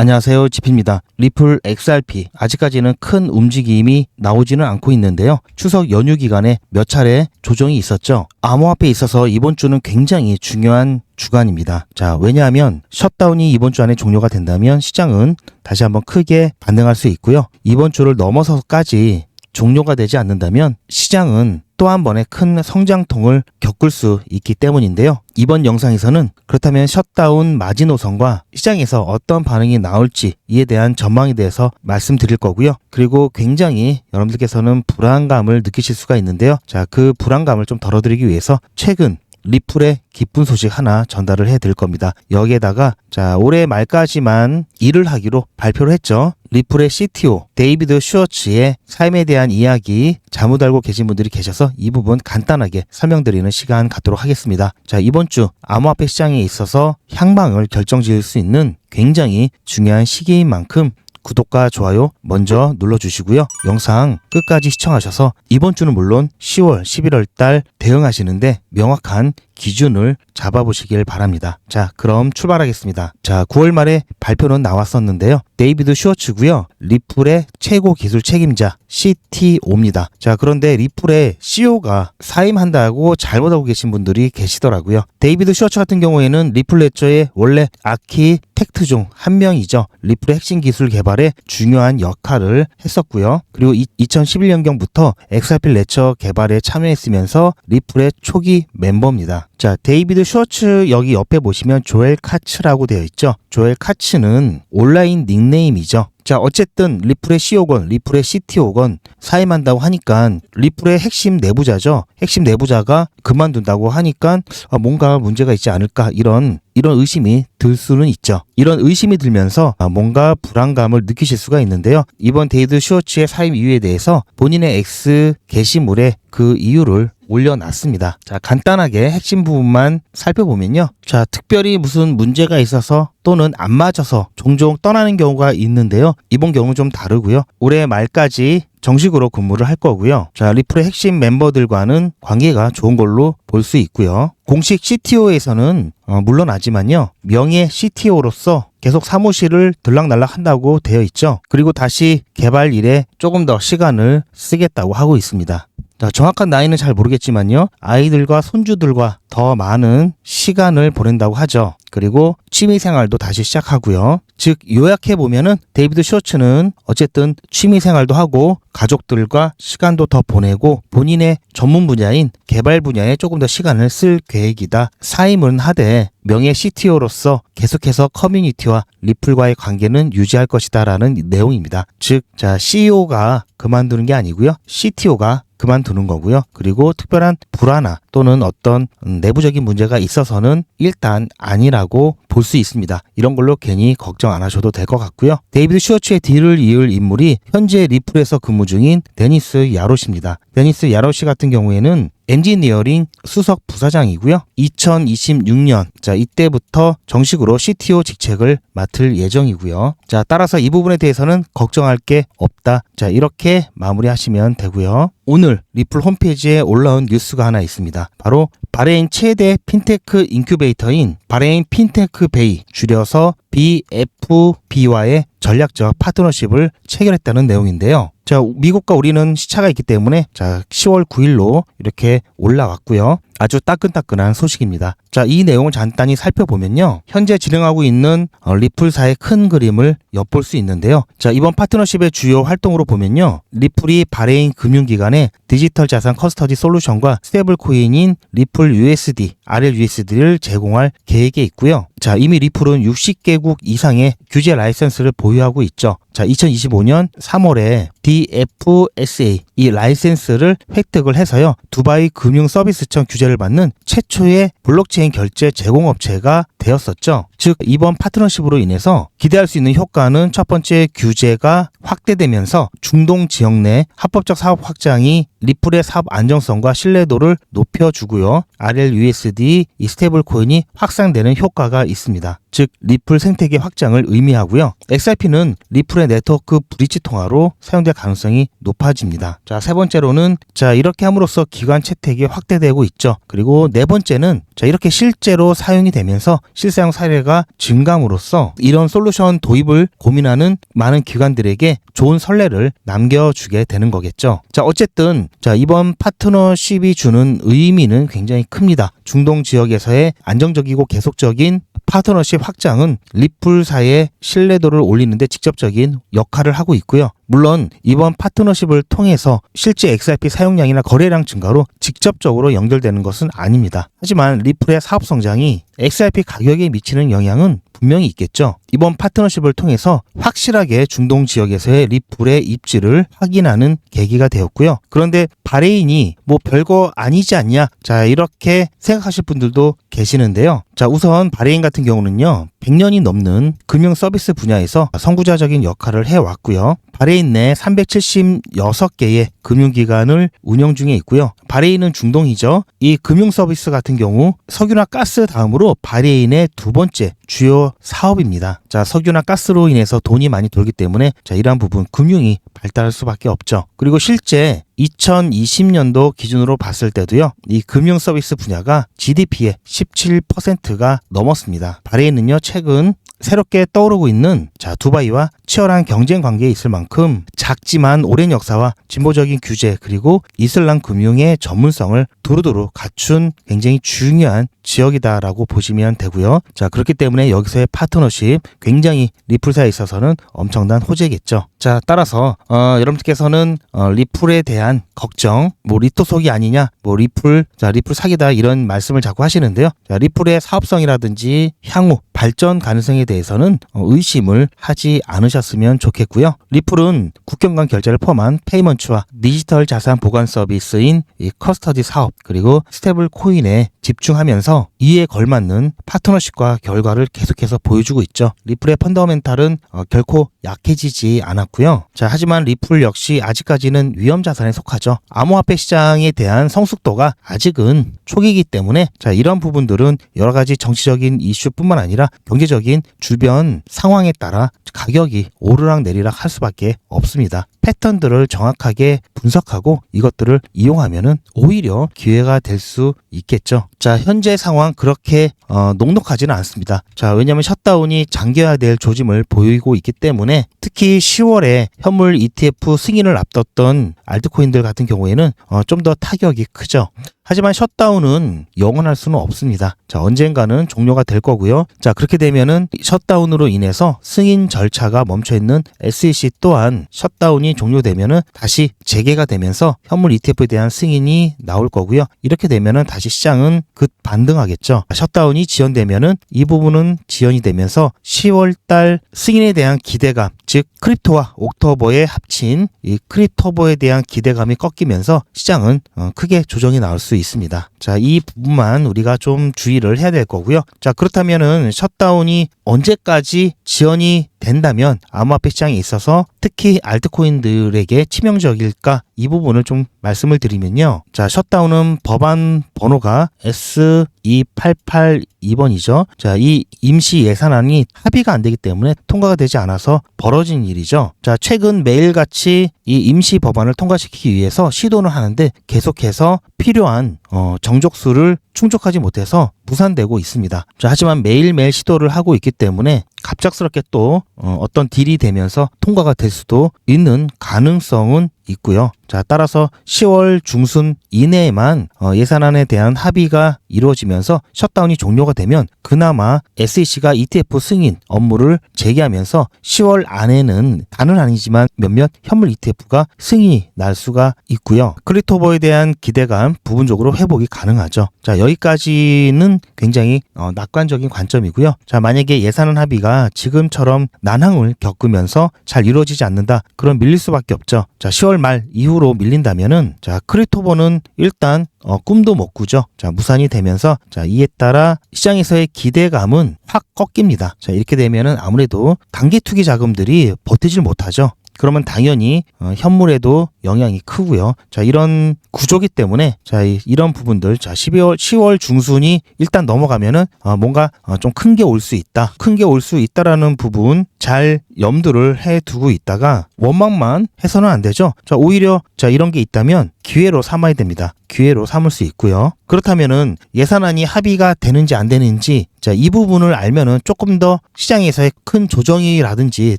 안녕하세요. 지피입니다. 리플 XRP 아직까지는 큰 움직임이 나오지는 않고 있는데요. 추석 연휴 기간에 몇 차례 조정이 있었죠. 암호화폐에 있어서 이번 주는 굉장히 중요한 주간입니다. 자, 왜냐하면 셧다운이 이번 주 안에 종료가 된다면 시장은 다시 한번 크게 반등할 수 있고요. 이번 주를 넘어서까지 종료가 되지 않는다면 시장은 또 한 번의 큰 성장통을 겪을 수 있기 때문인데요. 이번 영상에서는 그렇다면 셧다운 마지노선과 시장에서 어떤 반응이 나올지 이에 대한 전망에 대해서 말씀드릴 거고요. 그리고 굉장히 여러분들께서는 불안감을 느끼실 수가 있는데요. 자, 그 불안감을 좀 덜어드리기 위해서 최근 리플의 기쁜 소식 하나 전달을 해 드릴 겁니다. 여기에다가 자 올해 말까지만 일을 하기로 발표를 했죠. 리플의 CTO 데이비드 슈어츠의 삶에 대한 이야기 잘못 알고 계신 분들이 계셔서 이 부분 간단하게 설명드리는 시간 갖도록 하겠습니다. 자 이번 주 암호화폐 시장에 있어서 향방을 결정지을 수 있는 굉장히 중요한 시기인 만큼 구독과 좋아요 먼저 눌러주시고요. 영상 끝까지 시청하셔서 이번 주는 물론 10월, 11월 달 대응하시는데 명확한 기준을 잡아보시길 바랍니다. 자, 그럼 출발하겠습니다. 자, 9월 말에 발표는 나왔었는데요. 데이비드 슈어츠고요. 리플의 최고 기술 책임자 CTO입니다. 자, 그런데 리플의 CEO가 사임한다고 잘못 알고 계신 분들이 계시더라고요. 데이비드 슈어츠 같은 경우에는 리플 레저의 원래 아키 텍트 중 한 명이죠. 리플의 핵심 기술 개발에 중요한 역할을 했었고요. 그리고 2011년경부터 엑사필 레처 개발에 참여했으면서 리플의 초기 멤버입니다. 자, 데이비드 슈어츠 여기 옆에 보시면 조엘 카츠라고 되어 있죠. 조엘 카츠는 온라인 닉네임이죠. 자, 어쨌든 리플의 CEO건 리플의 CTO건 사임한다고 하니까 리플의 핵심 내부자죠. 핵심 내부자가 그만둔다고 하니까 아, 뭔가 문제가 있지 않을까 이런 이런 의심이 들 수는 있죠. 이런 의심이 들면서 아, 뭔가 불안감을 느끼실 수가 있는데요. 이번 데이드 슈어츠의 사임 이유에 대해서 본인의 X 게시물에 그 이유를 올려놨습니다. 자, 간단하게 핵심 부분만 살펴보면요. 자, 특별히 무슨 문제가 있어서 또는 안 맞아서 종종 떠나는 경우가 있는데요. 이번 경우는 좀 다르고요. 올해 말까지 정식으로 근무를 할 거고요. 자, 리플의 핵심 멤버들과는 관계가 좋은 걸로 볼 수 있고요. 공식 CTO에서는 어, 물론하지만요. 명예 CTO로서 계속 사무실을 들락날락 한다고 되어 있죠. 그리고 다시 개발 일에 조금 더 시간을 쓰겠다고 하고 있습니다. 자, 정확한 나이는 잘 모르겠지만요. 아이들과 손주들과 더 많은 시간을 보낸다고 하죠. 그리고 취미 생활도 다시 시작하고요. 즉 요약해 보면은 데이비드 쇼츠는 어쨌든 취미 생활도 하고 가족들과 시간도 더 보내고 본인의 전문 분야인 개발 분야에 조금 더 시간을 쓸 계획이다. 사임은 하되 명예 CTO로서 계속해서 커뮤니티와 리플과의 관계는 유지할 것이다라는 내용입니다. 즉, 자, CEO가 그만두는 게 아니고요. CTO가 그만두는 거고요. 그리고 특별한 불안화 또는 어떤 음, 내부적인 문제가 있어서는 일단 아니라고 볼 수 있습니다. 이런 걸로 괜히 걱정 안 하셔도 될 것 같고요. 데이비드 슈어츠의 뒤를 이을 인물이 현재 리플에서 근무 중인 데니스 야로시입니다. 데니스 야로시 같은 경우에는 엔지니어링 수석 부사장이고요. 2026년 자 이때부터 정식으로 CTO 직책을 맡을 예정이고요. 자 따라서 이 부분에 대해서는 걱정할 게 없다. 자 이렇게 마무리하시면 되고요. 오늘 리플 홈페이지에 올라온 뉴스가 하나 있습니다. 바로 바레인 최대 핀테크 인큐베이터인 바레인 핀테크 베이 줄여서 BFB와의 전략적 파트너십을 체결했다는 내용인데요. 자, 미국과 우리는 시차가 있기 때문에 자, 10월 9일로 이렇게 올라왔고요. 아주 따끈따끈한 소식입니다. 자, 이 내용을 간단히 살펴보면요. 현재 진행하고 있는 어, 리플사의 큰 그림을 엿볼 수 있는데요. 자, 이번 파트너십의 주요 활동으로 보면요. 리플이 바레인 금융기관의 디지털 자산 커스터디 솔루션과 스테이블 코인인 리플 USD, RLUSD를 제공할 계획에 있고요. 자, 이미 리플은 60개국 이상의 규제 라이센스를 보유하고 있죠. 자, 2025년 3월에 DFSA 이 라이센스를 획득을 해서요. 두바이 금융 서비스청 규제 를 받는 최초의 블록체인 결제 제공업체가 되었었죠. 즉 이번 파트너십으로 인해서 기대할 수 있는 효과는 첫 번째 규제가 확대되면서 중동 지역 내 합법적 사업 확장이 리플의 사업 안정성과 신뢰도를 높여주고요. RLUSD 이 스테이블 코인이 확산되는 효과가 있습니다. 즉 리플 생태계 확장을 의미하고요. XRP는 리플의 네트워크 브릿지 통화로 사용될 가능성이 높아집니다. 자, 세 번째로는 자, 이렇게 함으로써 기관 채택이 확대되고 있죠. 그리고 네 번째는 자, 이렇게 실제로 사용이 되면서 실사용 사례가 증감으로써 이런 솔루션 도입을 고민하는 많은 기관들에게 좋은 선례를 남겨주게 되는 거겠죠. 자, 어쨌든 자, 이번 파트너십이 주는 의미는 굉장히 큽니다. 중동 지역에서의 안정적이고 계속적인 파트너십 확장은 리플사의 신뢰도를 올리는데 직접적인 역할을 하고 있고요. 물론 이번 파트너십을 통해서 실제 XRP 사용량이나 거래량 증가로 직접적으로 연결되는 것은 아닙니다. 하지만 리플의 사업 성장이 XRP 가격에 미치는 영향은 분명히 있겠죠. 이번 파트너십을 통해서 확실하게 중동 지역에서의 리플의 입지를 확인하는 계기가 되었고요. 그런데 바레인이 뭐 별거 아니지 않냐? 자, 이렇게 생각 하실 분들도 계시는데요. 자, 우선 바레인 같은 경우는요. 100년이 넘는 금융 서비스 분야에서 선구자적인 역할을 해왔고요. 바레인 내 376개의 금융기관을 운영 중에 있고요. 바레인은 중동이죠. 이 금융 서비스 같은 경우 석유나 가스 다음으로 바레인의 두 번째 주요 사업입니다. 자, 석유나 가스로 인해서 돈이 많이 돌기 때문에 자, 이러한 부분 금융이 발달할 수밖에 없죠. 그리고 실제 2020년도 기준으로 봤을 때도요, 이 금융 서비스 분야가 GDP의 17%가 넘었습니다. 바레인은요, 최근 새롭게 떠오르고 있는 자 두바이와 치열한 경쟁 관계에 있을 만큼 작지만 오랜 역사와 진보적인 규제 그리고 이슬람 금융의 전문성을 두루두루 갖춘 굉장히 중요한 지역이다라고 보시면 되고요. 자 그렇기 때문에 여기서의 파트너십 굉장히 리플사에 있어서는 엄청난 호재겠죠. 자 따라서 어, 여러분들께서는 어, 리플에 대한 걱정, 뭐 리토 속이 아니냐, 뭐 리플, 자 리플 사기다 이런 말씀을 자꾸 하시는데요. 자 리플의 사업성이라든지 향후 발전 가능성에 대해서는 어, 의심을 하지 않으셨으면 좋겠고요. 리플은 국경 간 결제를 포함한 페이먼트와 디지털 자산 보관 서비스인 이 커스터디 사업 그리고 스테블 코인에 집중하면서 이에 걸맞는 파트너십과 결과를 계속해서 보여주고 있죠. 리플의 펀더멘탈은 어, 결코 약해지지 않았고요. 자, 하지만 리플 역시 아직까지는 위험 자산에 속하죠. 암호화폐 시장에 대한 성숙도가 아직은 초기이기 때문에 자, 이런 부분들은 여러 가지 정치적인 이슈뿐만 아니라 경제적인 주변 상황에 따라 가격이 오르락 내리락 할 수밖에 없습니다. 패턴들을 정확하게 분석하고 이것들을 이용하면은 오히려 기회가 될 수 있겠죠. 자, 현재 상황 그렇게 어, 녹록하지는 않습니다. 자, 왜냐하면 셧다운이 장기화야 될 조짐을 보이고 있기 때문에 특히 10월에 현물 ETF 승인을 앞뒀던 알트코인들 같은 경우에는 어, 좀 더 타격이 크죠. 하지만 셧다운은 영원할 수는 없습니다. 자, 언젠가는 종료가 될 거고요. 자, 그렇게 되면은 셧다운으로 인해서 승인 절차가 멈춰 있는 SEC 또한 셧다운이 종료되면은 다시 재개가 되면서 현물 ETF에 대한 승인이 나올 거고요. 이렇게 되면은 다시 시장은 급 반등하겠죠. 셧다운이 지연되면은 이 부분은 지연이 되면서 10월 달 승인에 대한 기대감, 즉 크립토와 옥토버에 합친 이 크립토버에 대한 기대감이 꺾이면서 시장은 어, 크게 조정이 나올 수 있습니다. 자, 이 부분만 우리가 좀 주의를 해야 될 거고요. 자, 그렇다면은 셧다운이 언제까지 지연이 된다면 암호화폐 시장에 있어서 특히 알트코인들에게 치명적일까 이 부분을 좀 말씀을 드리면요. 자, 셧다운은 법안 번호가 S2882번이죠. 자, 이 임시 예산안이 합의가 안 되기 때문에 통과가 되지 않아서 벌어진 일이죠. 자, 최근 매일같이 이 임시 법안을 통과시키기 위해서 시도는 하는데 계속해서 필요한 어, 정족수를 충족하지 못해서 무산되고 있습니다. 자, 하지만 매일매일 시도를 하고 있기 때문에 갑작스럽게 또 어, 어떤 딜이 되면서 통과가 될 수도 있는 가능성은 있고요. 자, 따라서 10월 중순 이내에만 어, 예산안에 대한 합의가 이루어지면서 셧다운이 종료가 되면 그나마 SEC가 ETF 승인 업무를 재개하면서 10월 안에는 다는 아니지만 몇몇 현물 ETF가 승인이 날 수가 있고요. 크리토버에 대한 기대감 부분적으로 회복이 가능하죠. 자, 여기까지는 굉장히 어, 낙관적인 관점이고요. 자, 만약에 예산안 합의가 지금처럼 난항을 겪으면서 잘 이루어지지 않는다. 그럼 밀릴 수밖에 없죠. 자, 10월 말 이후로 밀린다면은 자, 크리토버는 일단 어, 꿈도 못 꾸죠. 자, 무산이 되면서 자, 이에 따라 시장에서의 기대감은 확 꺾입니다. 자, 이렇게 되면은 아무래도 단기 투기 자금들이 버티질 못하죠. 그러면 당연히 어, 현물에도 영향이 크고요. 자, 이런 구조기 때문에 자, 이, 이런 부분들 자, 12월 10월 중순이 일단 넘어가면은 어, 뭔가 어, 좀큰 게 올 수 있다. 큰 게 올 수 있다라는 부분 잘 염두를 해 두고 있다가 원망만 해서는 안 되죠. 자, 오히려 자, 이런 게 있다면 기회로 삼아야 됩니다. 기회로 삼을 수 있고요. 그렇다면은 예산안이 합의가 되는지 안 되는지 자, 이 부분을 알면은 조금 더 시장에서의 큰 조정이라든지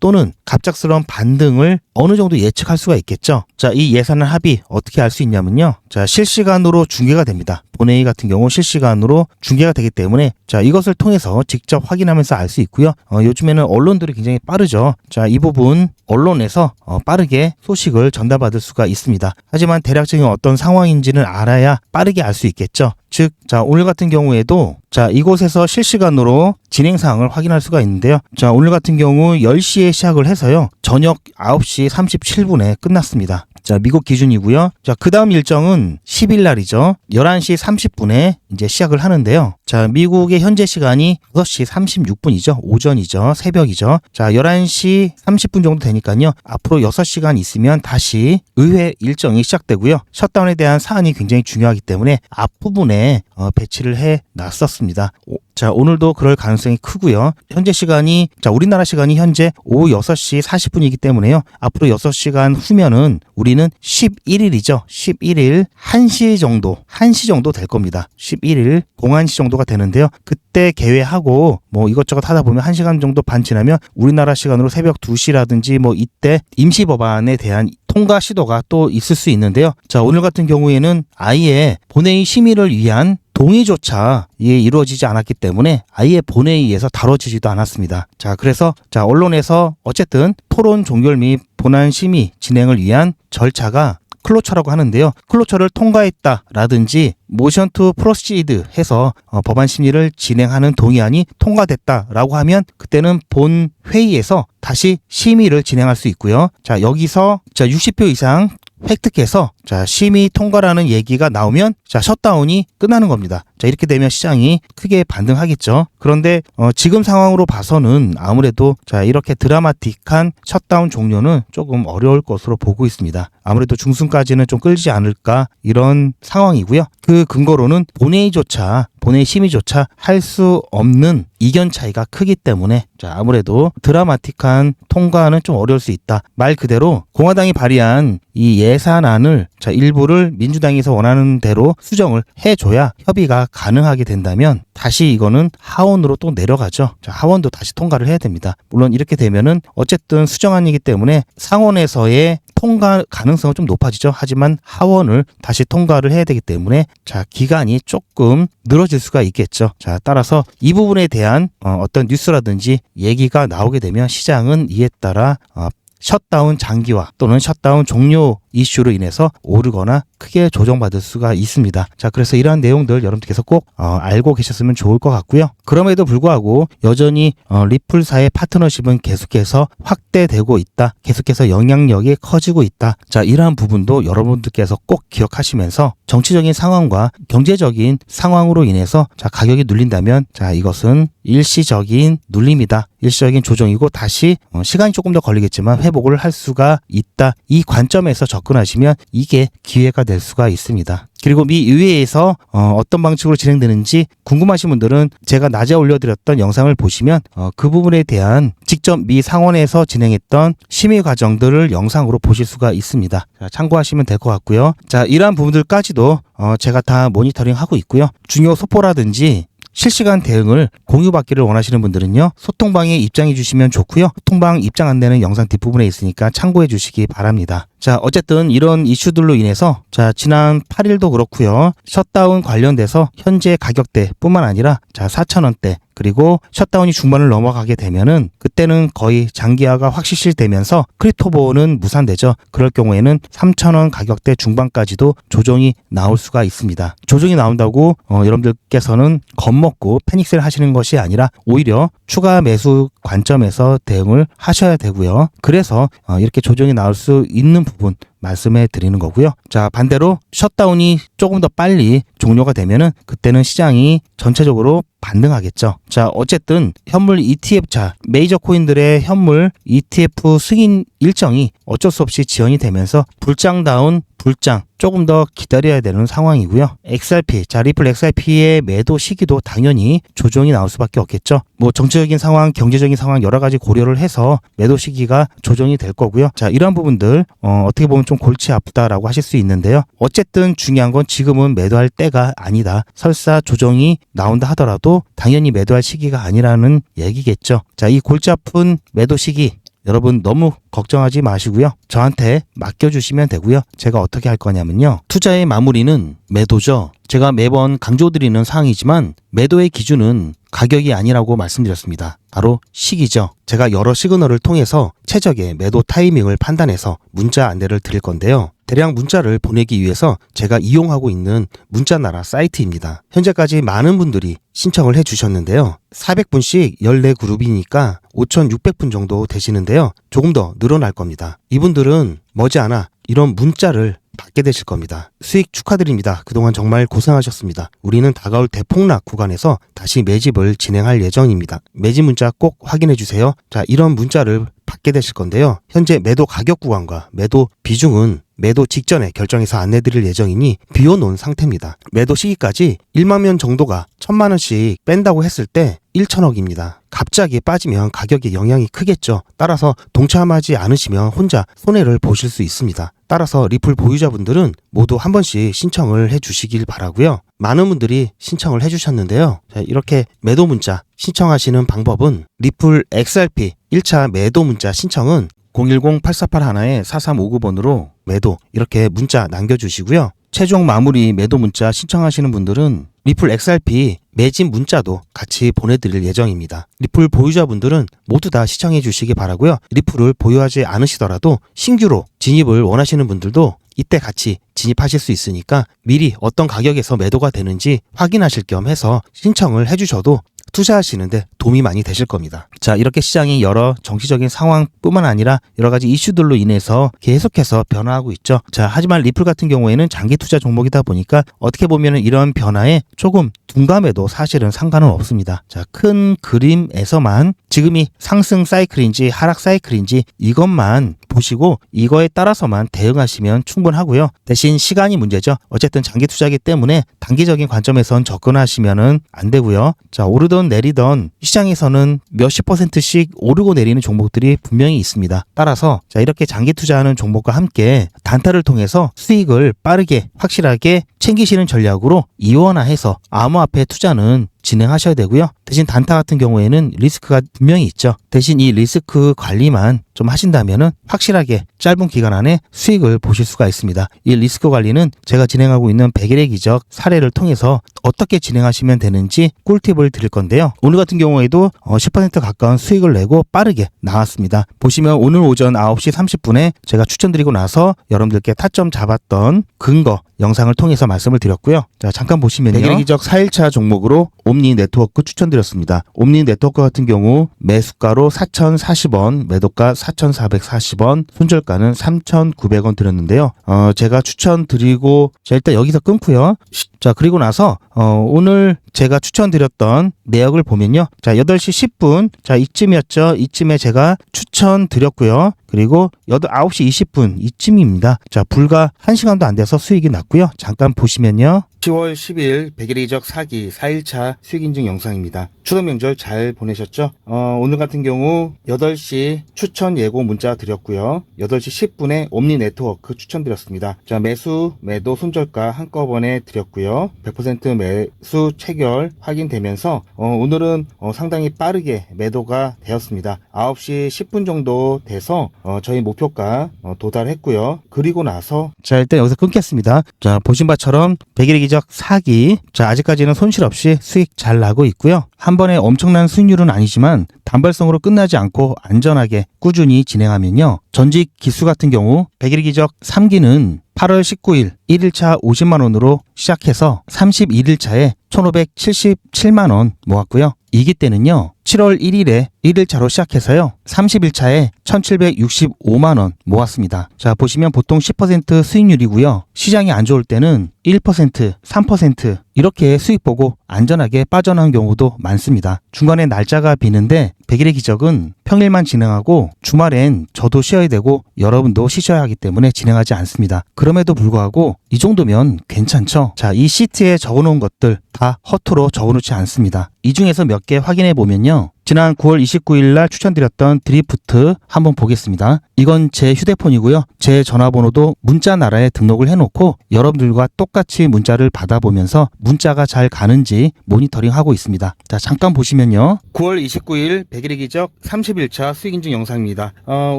또는 갑작스러운 반등을 어느 정도 예측할 수가 있겠죠. 자, 이 예산안 합의 어떻게 알 수 있냐면요. 자, 실시간으로 중계가 됩니다. 본회의 같은 경우 실시간으로 중계가 되기 때문에 자, 이것을 통해서 직접 확인하면서 알 수 있고요. 어, 요즘에는 언론들이 굉장히 빠르죠. 자, 이 부분 언론에서 어, 빠르게 소식을 전달받을 수가 있습니다. 하지만 대략적인 어떤 상황인지는 알아야 빠르게 알 수 있겠죠. 즉, 자, 오늘 같은 경우에도 자, 이곳에서 실시간으로 진행 사항을 확인할 수가 있는데요. 자, 오늘 같은 경우 10시에 시작을 해서요. 저녁 9시 37분에 끝났습니다. 자, 미국 기준이고요. 자, 그 다음 일정은 10일 날이죠. 11시 30분에 이제 시작을 하는데요. 자, 미국의 현재 시간이 6시 36분이죠. 오전이죠. 새벽이죠. 자, 11시 30분 정도 되니까요. 앞으로 6시간 있으면 다시 의회 일정이 시작되고요. 셧다운에 대한 사안이 굉장히 중요하기 때문에 앞부분에 어, 배치를 해 놨었습니다. 오, 자, 오늘도 그럴 가능성이 크고요. 현재 시간이 자, 우리나라 시간이 현재 오후 6시 40분이기 때문에요. 앞으로 6시간 후면은 우리는 11일이죠. 11일 1시 정도, 1시 정도 될 겁니다. 11일 01시 정도가 되는데요. 그때 개회하고 뭐 이것저것 하다 보면 1시간 정도 반 지나면 우리나라 시간으로 새벽 2시라든지 뭐 이때 임시 법안에 대한 통과 시도가 또 있을 수 있는데요. 자, 오늘 같은 경우에는 아예 본회의 심의를 위한 동의조차 예, 이루어지지 않았기 때문에 아예 본회의에서 다뤄지지도 않았습니다. 자, 그래서 자, 언론에서 어쨌든 토론 종결 및 본안 심의 진행을 위한 절차가 클로처라고 하는데요. 클로처를 통과했다라든지 모션 투 프로시드 해서 어, 법안 심리를 진행하는 동의안이 통과됐다라고 하면 그때는 본 회의에서 다시 심의를 진행할 수 있고요. 자, 여기서 자, 60표 이상 획득해서 자 심의 통과라는 얘기가 나오면 자 셧다운이 끝나는 겁니다. 자 이렇게 되면 시장이 크게 반등하겠죠. 그런데 어, 지금 상황으로 봐서는 아무래도 자 이렇게 드라마틱한 셧다운 종료는 조금 어려울 것으로 보고 있습니다. 아무래도 중순까지는 좀 끌지 않을까 이런 상황이고요. 그 근거로는 본회의조차 본회의 심의조차 할 수 없는 이견 차이가 크기 때문에 자 아무래도 드라마틱한 통과는 좀 어려울 수 있다. 말 그대로 공화당이 발의한 이 예산안을 자 일부를 민주당에서 원하는 대로 수정을 해줘야 협의가 가능하게 된다면 다시 이거는 하원으로 또 내려가죠. 자 하원도 다시 통과를 해야 됩니다. 물론 이렇게 되면은 어쨌든 수정안이기 때문에 상원에서의 통과 가능성은 좀 높아지죠. 하지만 하원을 다시 통과를 해야 되기 때문에 자 기간이 조금 늘어질 수가 있겠죠. 자 따라서 이 부분에 대한 어, 어떤 뉴스라든지 얘기가 나오게 되면 시장은 이에 따라 어, 셧다운 장기화 또는 셧다운 종료 이슈로 인해서 오르거나 크게 조정받을 수가 있습니다. 자, 그래서 이러한 내용들 여러분들께서 꼭 어, 알고 계셨으면 좋을 것 같고요. 그럼에도 불구하고 여전히 어, 리플사의 파트너십은 계속해서 확대되고 있다. 계속해서 영향력이 커지고 있다. 자, 이러한 부분도 여러분들께서 꼭 기억하시면서 정치적인 상황과 경제적인 상황으로 인해서 자, 가격이 눌린다면 자, 이것은 일시적인 눌림이다. 일시적인 조정이고 다시 어, 시간이 조금 더 걸리겠지만 회복을 할 수가 있다. 이 관점에서 접근하시면 이게 기회가 될 수가 있습니다. 그리고 미 의회에서 어, 떤 방식으로 진행되는지 궁금하신 분들은 제가 낮에 올려드렸던 영상을 보시면 어, 그 부분에 대한 직접 미 상원에서 진행했던 심의 과정들을 영상으로 보실 수가 있습니다. 자, 참고하시면 될 것 같고요. 자, 이러한 부분들까지도 어, 제가 다 모니터링 하고 있고요. 중요 소포라든지 실시간 대응을 공유받기를 원하시는 분들은요 소통방에 입장해 주시면 좋고요. 소통방 입장 안내는 영상 뒷부분에 있으니까 참고해 주시기 바랍니다. 자 어쨌든 이런 이슈들로 인해서 자 지난 8일도 그렇고요. 셧다운 관련돼서 현재 가격대뿐만 아니라 자 4천원대 그리고 셧다운이 중반을 넘어가게 되면은 그때는 거의 장기화가 확실시 되면서 크립토보는 무산되죠. 그럴 경우에는 3천원 가격대 중반까지도 조정이 나올 수가 있습니다. 조정이 나온다고 어, 여러분들께서는 겁먹고 패닉셀 하시는 것이 아니라 오히려 추가 매수 관점에서 대응을 하셔야 되고요. 그래서 어, 이렇게 조정이 나올 수 있는 부분 말씀해 드리는 거고요. 자, 반대로 셧다운이 조금 더 빨리 종료가 되면은 그때는 시장이 전체적으로 반등하겠죠. 자, 어쨌든 현물 ETF 자, 메이저 코인들의 현물 ETF 승인 일정이 어쩔 수 없이 지연이 되면서 불장다운 불장 조금 더 기다려야 되는 상황이고요. XRP, 자, 리플 XRP의 매도 시기도 당연히 조정이 나올 수밖에 없겠죠. 뭐 정치적인 상황, 경제적인 상황 여러 가지 고려를 해서 매도 시기가 조정이 될 거고요. 자, 이러한 부분들 어, 어떻게 보면 좀 골치 아프다라고 하실 수 있는데요. 어쨌든 중요한 건 지금은 매도할 때가 아니다. 설사 조정이 나온다 하더라도 당연히 매도할 시기가 아니라는 얘기겠죠. 자, 이 골치 아픈 매도 시기 여러분 너무 걱정하지 마시고요. 저한테 맡겨주시면 되고요. 제가 어떻게 할 거냐면요. 투자의 마무리는 매도죠. 제가 매번 강조드리는 사항이지만 매도의 기준은 가격이 아니라고 말씀드렸습니다. 바로 시기죠. 제가 여러 시그널을 통해서 최적의 매도 타이밍을 판단해서 문자 안내를 드릴 건데요. 대량 문자를 보내기 위해서 제가 이용하고 있는 문자나라 사이트입니다. 현재까지 많은 분들이 신청을 해 주셨는데요. 400분씩 14그룹이니까 5,600분 정도 되시는데요. 조금 더 늘어날 겁니다. 이분들은 머지않아 이런 문자를 받게 되실 겁니다. 수익 축하드립니다. 그동안 정말 고생하셨습니다. 우리는 다가올 대폭락 구간에서 다시 매집을 진행할 예정입니다. 매집 문자 꼭 확인해 주세요. 자, 이런 문자를 받게 되실 건데요. 현재 매도 가격 구간과 매도 비중은 매도 직전에 결정해서 안내드릴 예정이니 비워놓은 상태입니다. 매도 시기까지 1만 명 정도가 1천만 원씩 뺀다고 했을 때 1천억입니다. 갑자기 빠지면 가격에 영향이 크겠죠. 따라서 동참하지 않으시면 혼자 손해를 보실 수 있습니다. 따라서 리플 보유자분들은 모두 한 번씩 신청을 해 주시길 바라고요. 많은 분들이 신청을 해 주셨는데요. 자, 이렇게 매도 문자 신청하시는 방법은 리플 XRP 1차 매도 문자 신청은 010-8481-4359번으로 매도 이렇게 문자 남겨주시고요. 최종 마무리 매도 문자 신청하시는 분들은 리플 XRP 매진 문자도 같이 보내드릴 예정입니다. 리플 보유자분들은 모두 다 시청해 주시기 바라고요. 리플을 보유하지 않으시더라도 신규로 진입을 원하시는 분들도 이때 같이 진입하실 수 있으니까 미리 어떤 가격에서 매도가 되는지 확인하실 겸 해서 신청을 해주셔도 투자하시는데 도움이 많이 되실 겁니다. 자, 이렇게 시장이 여러 정치적인 상황뿐만 아니라 여러 가지 이슈들로 인해서 계속해서 변화하고 있죠. 자, 하지만 리플 같은 경우에는 장기 투자 종목이다 보니까 어떻게 보면 이런 변화에 조금 둔감해도 사실은 상관은 없습니다. 자, 큰 그림에서만 지금이 상승 사이클인지 하락 사이클인지 이것만 보시고 이거에 따라서만 대응하시면 충분하고요. 대신 시간이 문제죠. 어쨌든 장기 투자기 때문에 단기적인 관점에선 접근하시면은 안 되고요. 자, 오르던 내리던 시장에서는 몇십 퍼센트씩 오르고 내리는 종목들이 분명히 있습니다. 따라서 자, 이렇게 장기 투자하는 종목과 함께 단타를 통해서 수익을 빠르게 확실하게 챙기시는 전략으로 이원화해서 암호화폐 투자는 진행하셔야 되고요. 대신 단타 같은 경우에는 리스크가 분명히 있죠. 대신 이 리스크 관리만 좀 하신다면은 확실하게 짧은 기간 안에 수익을 보실 수가 있습니다. 이 리스크 관리는 제가 진행하고 있는 백일의 기적 사례를 통해서 어떻게 진행하시면 되는지 꿀팁을 드릴 건데요. 오늘 같은 경우에도 10% 가까운 수익을 내고 빠르게 나왔습니다. 보시면 오늘 오전 9시 30분에 제가 추천드리고 나서 여러분들께 타점 잡았던 근거 영상을 통해서 말씀을 드렸고요. 자, 잠깐 보시면요. 백일의 기적 4일차 종목으로 옴니 네트워크 추천드렸습니다. 옴니 네트워크 같은 경우 매수가로 4,040원, 매도가 4,440원, 손절가는 3,900원 드렸는데요. 어, 제가 추천드리고 자, 일단 여기서 끊고요. 자, 그리고 나서 어, 오늘 제가 추천드렸던 내역을 보면요. 자, 8시 10분. 자, 이쯤이었죠. 이쯤에 제가 추천드렸고요. 그리고 8, 9시 20분 이쯤입니다. 자, 불과 1시간도 안 돼서 수익이 났고요. 잠깐 보시면요. 10월 10일 백일의 이적 사기 4일차 수익 인증 영상입니다. 추석 명절 잘 보내셨죠? 어, 오늘 같은 경우 8시 추천 예고 문자 드렸고요. 8시 10분에 옴니 네트워크 추천드렸습니다. 자, 매수, 매도, 손절가 한꺼번에 드렸고요. 100%매 수 체결 확인되면서 어, 오늘은 어, 상당히 빠르게 매도가 되었습니다. 9시 10분 정도 돼서 어, 저희 목표가 어, 도달했고요. 그리고 나서 자, 일단 여기서 끊겠습니다. 자, 보신 바처럼 백일의 기적 사기. 자, 아직까지는 손실 없이 수익 잘 나고 있고요. 한 번에 엄청난 수익률은 아니지만 단발성으로 끝나지 않고 안전하게 꾸준히 진행하면요. 전직 기수 같은 경우 백일 기적 3기는 8월 19일 1일차 50만 원으로 시작해서 31일차에 1,577만 원 모았고요. 2기 때는요. 7월 1일에 1일차로 시작해서요. 30일차에 1765만원 모았습니다. 자, 보시면 보통 10% 수익률이고요. 시장이 안 좋을 때는 1%, 3% 이렇게 수익 보고 안전하게 빠져나온 경우도 많습니다. 중간에 날짜가 비는데 100일의 기적은 평일만 진행하고 주말엔 저도 쉬어야 되고 여러분도 쉬셔야 하기 때문에 진행하지 않습니다. 그럼에도 불구하고 이 정도면 괜찮죠? 자, 이 시트에 적어놓은 것들 다 허투루 적어놓지 않습니다. 이 중에서 몇 개 확인해 보면요. 지난 9월 29일 날 추천드렸던 드리프트 한번 보겠습니다. 이건 제 휴대폰이고요. 제 전화번호도 문자 나라에 등록을 해놓고 여러분들과 똑같이 문자를 받아보면서 문자가 잘 가는지 모니터링 하고 있습니다. 자, 잠깐 보시면요. 9월 29일 100일의 기적 30일차 수익인증 영상입니다. 어,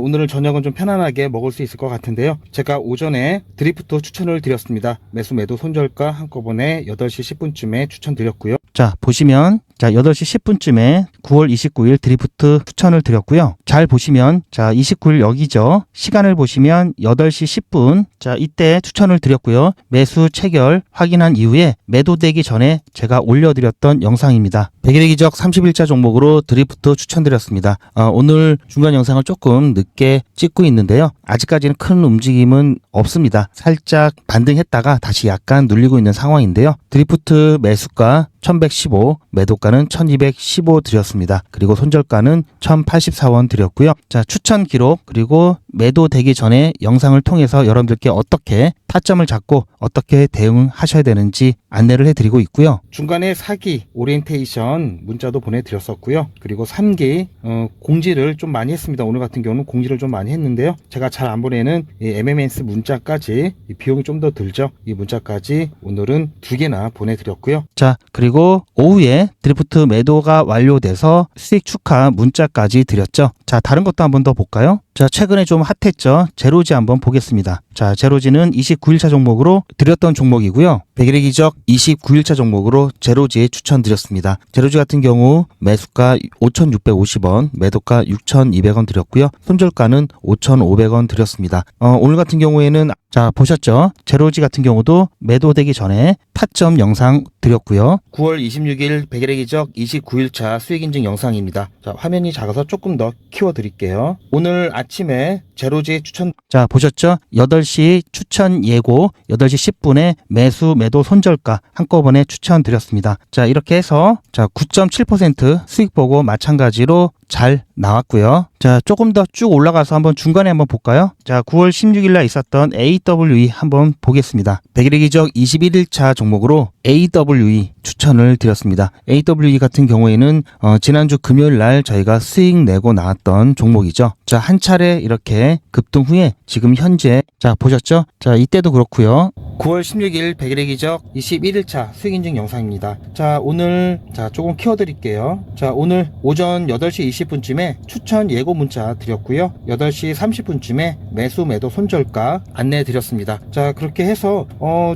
오늘은 저녁은 좀 편안하게 먹을 수 있을 것 같은데요. 제가 오전에 드리프트 추천을 드렸습니다. 매수 매도 손절가 한꺼번에 8시 10분쯤에 추천드렸고요. 자, 보시면 자, 8시 10분쯤에 9월 29일 드리프트 추천을 드렸고요. 잘 보시면 자, 29일 여기죠. 시간을 보시면 8시 10분. 자, 이때 추천을 드렸고요. 매수 체결 확인한 이후에 매도되기 전에 제가 올려드렸던 영상입니다. 100일의 기적 31자 종목으로 드리프트 추천드렸습니다. 어, 오늘 중간 영상을 조금 늦게 찍고 있는데요. 아직까지는 큰 움직임은 없습니다. 살짝 반등했다가 다시 약간 눌리고 있는 상황인데요. 드리프트 매수가 1115, 매도가는 1215 드렸습니다. 그리고 손절가는 1084원 드렸고요. 자, 추천 기록, 그리고 매도 되기 전에 영상을 통해서 여러분들께 어떻게 타점을 잡고 어떻게 대응하셔야 되는지 안내를 해드리고 있고요. 중간에 사기, 오리엔테이션 문자도 보내드렸었고요. 그리고 3기, 어, 공지를 좀 많이 했습니다. 오늘 같은 경우는 공지를 좀 많이 했는데요. 제가 잘 안 보내는 이 MMS 문자까지 이 비용이 좀 더 들죠. 이 문자까지 오늘은 두 개나 보내드렸고요. 자, 그리고 오후에 드리프트 매도가 완료돼서 수익 축하 문자까지 드렸죠. 자, 다른 것도 한번 더 볼까요? 자, 최근에 좀 핫했죠. 제로지 한번 보겠습니다. 자, 제로지는 29일차 종목으로 드렸던 종목이고요. 100일의 기적 29일차 종목으로 제로지에 추천드렸습니다. 제로지 같은 경우 매수가 5,650원, 매도가 6,200원 드렸고요. 손절가는 5,500원 드렸습니다. 어, 오늘 같은 경우에는 자, 보셨죠? 제로지 같은 경우도 매도되기 전에 타점 영상 드렸고요. 9월 26일 100일의 기적 29일차 수익인증 영상입니다. 자, 화면이 작아서 조금 더 키워 드릴게요. 오늘 아침 에 제로지 추천 자 보셨죠? 8시 추천 예고 8시 10분에 매수 매도 손절가 한꺼번에 추천드렸습니다. 자 이렇게 해서 자9.7% 수익 보고 마찬가지로 잘 나왔고요. 자, 조금 더 쭉 올라가서 한번 중간에 한번 볼까요? 자, 9월 16일 날 있었던 AWE 한번 보겠습니다. 100일의 기적 21일차 종목으로 AWE 추천을 드렸습니다. AWE 같은 경우에는 어, 지난주 금요일 날 저희가 수익 내고 나왔던 종목이죠. 자, 한 차례 이렇게 급등 후에 지금 현재 자, 보셨죠? 자, 이때도 그렇고요. 9월 16일 100일의 기적 21일차 수익인증 영상입니다. 자, 오늘 자, 조금 키워 드릴게요. 자, 오늘 오전 8시 20분쯤에 추천 예고 문자 드렸고요. 8시 30분쯤에 매수 매도 손절가 안내 드렸습니다. 자, 그렇게 해서 어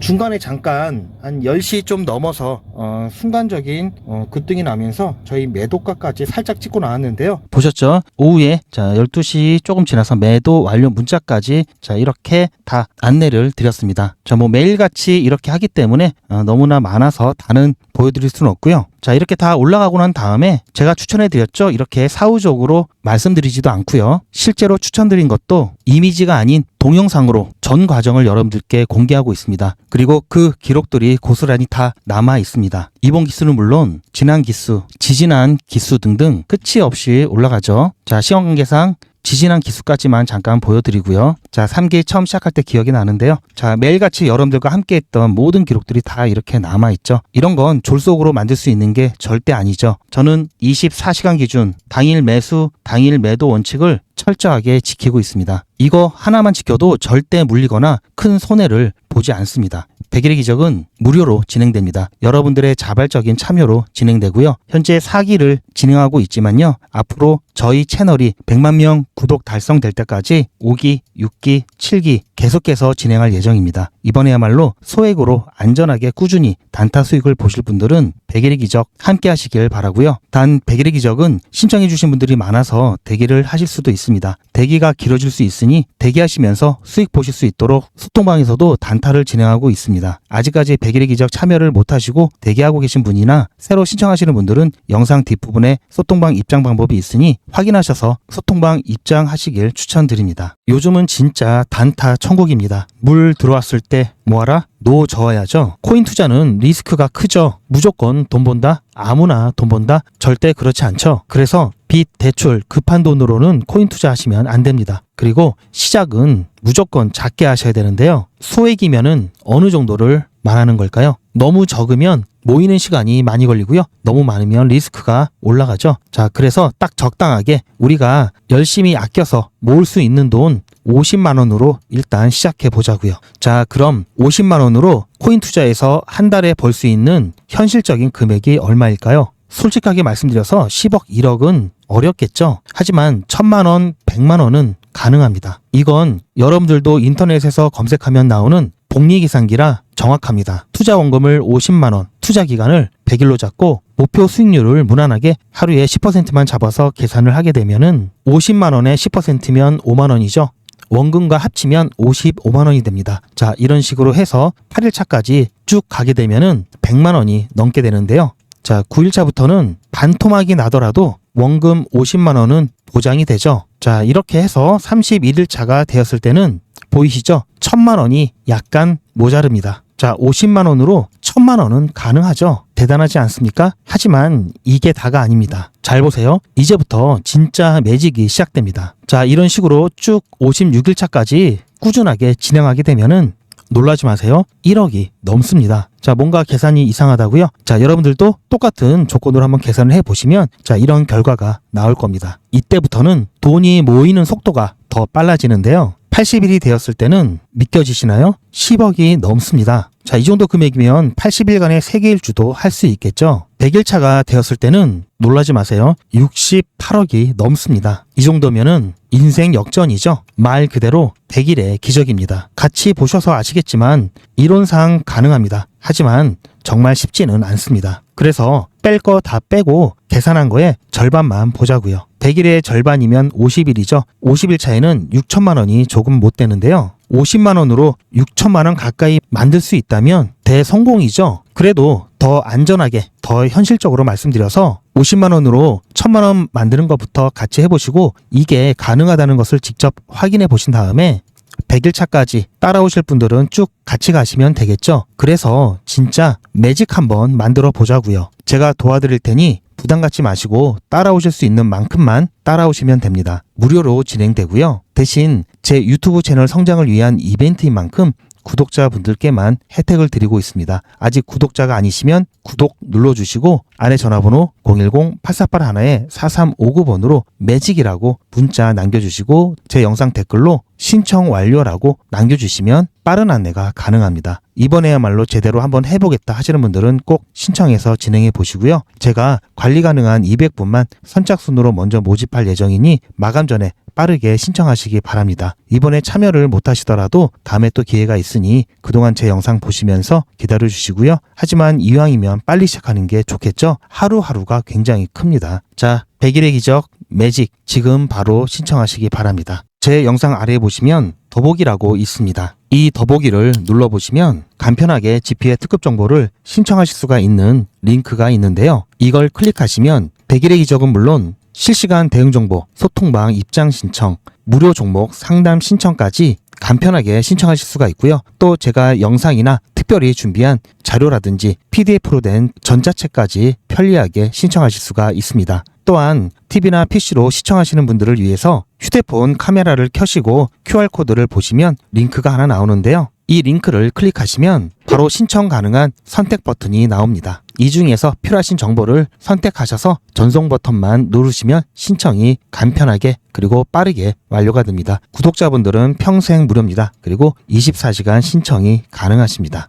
중간에 잠깐 한 10시 좀 넘어서 어, 순간적인 어, 급등이 나면서 저희 매도가까지 살짝 찍고 나왔는데요. 보셨죠? 오후에 자 12시 조금 지나서 매도 완료 문자까지 자 이렇게 다 안내를 드렸습니다. 자 뭐 매일같이 이렇게 하기 때문에 어, 너무나 많아서 다는 보여드릴 수는 없고요. 자 이렇게 다 올라가고 난 다음에 제가 추천해 드렸죠. 이렇게 사후적으로 말씀드리지도 않고요. 실제로 추천드린 것도 이미지가 아닌 동영상으로 전 과정을 여러분들께 공개하고 있습니다. 그리고 그 기록들이 고스란히 다 남아 있습니다. 이번 기수는 물론 지난 기수, 지지난 기수 등등 끝이 없이 올라가죠. 자 시간 관계상 지지난 기수까지만 잠깐 보여드리고요. 자, 3기 처음 시작할 때 기억이 나는데요. 자, 매일같이 여러분들과 함께 했던 모든 기록들이 다 이렇게 남아있죠. 이런 건 졸속으로 만들 수 있는 게 절대 아니죠. 저는 24시간 기준 당일 매수, 당일 매도 원칙을 철저하게 지키고 있습니다. 이거 하나만 지켜도 절대 물리거나 큰 손해를 보지 않습니다. 100일의 기적은 무료로 진행됩니다. 여러분들의 자발적인 참여로 진행되고요. 현재 4기를 진행하고 있지만요. 앞으로 저희 채널이 100만 명 구독 달성될 때까지 5기, 6 기, 7기 계속해서 진행할 예정입니다. 이번에야말로 소액으로 안전하게 꾸준히 단타 수익을 보실 분들은 백일의 기적 함께 하시길 바라고요. 단 백일의 기적은 신청해 주신 분들이 많아서 대기를 하실 수도 있습니다. 대기가 길어질 수 있으니 대기하시면서 수익 보실 수 있도록 소통방에서도 단타를 진행하고 있습니다. 아직까지 백일의 기적 참여를 못 하시고 대기하고 계신 분이나 새로 신청하시는 분들은 영상 뒷부분에 소통방 입장 방법이 있으니 확인하셔서 소통방 입장하시길 추천드립니다. 요즘은 진짜 단타 천국입니다. 물 들어왔을 때 뭐하라? 노 저어야죠. 코인 투자는 리스크가 크죠. 무조건 돈 번다? 아무나 돈 번다? 절대 그렇지 않죠. 그래서 빚, 대출, 급한 돈으로는 코인 투자하시면 안 됩니다. 그리고 시작은 무조건 작게 하셔야 되는데요. 소액이면은 어느 정도를 말하는 걸까요? 너무 적으면 모이는 시간이 많이 걸리고요. 너무 많으면 리스크가 올라가죠. 자, 그래서 딱 적당하게 우리가 열심히 아껴서 모을 수 있는 돈 50만 원으로 일단 시작해 보자고요. 자, 그럼 50만 원으로 코인 투자에서 한 달에 벌 수 있는 현실적인 금액이 얼마일까요? 솔직하게 말씀드려서 10억, 1억은 어렵겠죠. 하지만 1000만 원, 100만 원은 가능합니다. 이건 여러분들도 인터넷에서 검색하면 나오는 복리계산기라 정확합니다. 투자 원금을 50만 원, 투자 기간을 100일로 잡고 목표 수익률을 무난하게 하루에 10%만 잡아서 계산을 하게 되면은 50만 원에 10%면 5만 원이죠. 원금과 합치면 55만 원이 됩니다. 자, 이런 식으로 해서 8일차까지 쭉 가게 되면은 100만 원이 넘게 되는데요. 자, 9일차부터는 반토막이 나더라도 원금 50만 원은 보장이 되죠. 자, 이렇게 해서 31일차가 되었을 때는 보이시죠? 1000만 원이 약간 모자릅니다. 자, 50만 원으로 1000만 원은 가능하죠. 대단하지 않습니까? 하지만 이게 다가 아닙니다. 잘 보세요. 이제부터 진짜 매직이 시작됩니다. 자, 이런 식으로 쭉 56일차까지 꾸준하게 진행하게 되면은 놀라지 마세요. 1억이 넘습니다. 자, 뭔가 계산이 이상하다고요? 자, 여러분들도 똑같은 조건으로 한번 계산을 해 보시면 자, 이런 결과가 나올 겁니다. 이때부터는 돈이 모이는 속도가 더 빨라지는데요. 80일이 되었을 때는 믿겨지시나요? 10억이 넘습니다. 자, 이 정도 금액이면 80일간의 세계 일주도 할 수 있겠죠? 100일 차가 되었을 때는 놀라지 마세요. 68억이 넘습니다. 이 정도면은 인생 역전이죠. 말 그대로 100일의 기적입니다. 같이 보셔서 아시겠지만 이론상 가능합니다. 하지만 정말 쉽지는 않습니다. 그래서 뺄 거 다 빼고 계산한 거에 절반만 보자고요. 100일의 절반이면 50일이죠. 50일 차에는 6천만 원이 조금 못 되는데요. 50만 원으로 6천만 원 가까이 만들 수 있다면 대성공이죠. 그래도 더 안전하게, 더 현실적으로 말씀드려서 50만 원으로 1000만 원 만드는 것부터 같이 해보시고 이게 가능하다는 것을 직접 확인해 보신 다음에 100일 차까지 따라오실 분들은 쭉 같이 가시면 되겠죠. 그래서 진짜 매직 한번 만들어 보자고요. 제가 도와드릴 테니 부담 갖지 마시고 따라오실 수 있는 만큼만 따라오시면 됩니다. 무료로 진행되고요. 대신 제 유튜브 채널 성장을 위한 이벤트인 만큼 구독자분들께만 혜택을 드리고 있습니다. 아직 구독자가 아니시면 구독 눌러주시고 아래 전화번호 010-8481-4359번으로 매직이라고 문자 남겨주시고 제 영상 댓글로 신청 완료라고 남겨주시면 빠른 안내가 가능합니다. 이번에야말로 제대로 한번 해보겠다 하시는 분들은 꼭 신청해서 진행해 보시고요. 제가 관리 가능한 200분만 선착순으로 먼저 모집할 예정이니 마감 전에 빠르게 신청하시기 바랍니다. 이번에 참여를 못 하시더라도 다음에 또 기회가 있으니 그동안 제 영상 보시면서 기다려 주시고요. 하지만 이왕이면 빨리 시작하는 게 좋겠죠? 하루하루가 굉장히 큽니다. 자, 100일의 기적 매직 지금 바로 신청하시기 바랍니다. 제 영상 아래에 보시면 더보기라고 있습니다. 이 더보기를 눌러보시면 간편하게 GP의 특급 정보를 신청하실 수가 있는 링크가 있는데요. 이걸 클릭하시면 100일의 기적은 물론 실시간 대응 정보, 소통방 입장 신청, 무료 종목 상담 신청까지 간편하게 신청하실 수가 있고요. 또 제가 영상이나 특별히 준비한 자료라든지 PDF로 된 전자책까지 편리하게 신청하실 수가 있습니다. 또한 TV나 PC로 시청하시는 분들을 위해서 휴대폰 카메라를 켜시고 QR코드를 보시면 링크가 하나 나오는데요. 이 링크를 클릭하시면 바로 신청 가능한 선택 버튼이 나옵니다. 이 중에서 필요하신 정보를 선택하셔서 전송 버튼만 누르시면 신청이 간편하게 그리고 빠르게 완료가 됩니다. 구독자분들은 평생 무료입니다. 그리고 24시간 신청이 가능하십니다.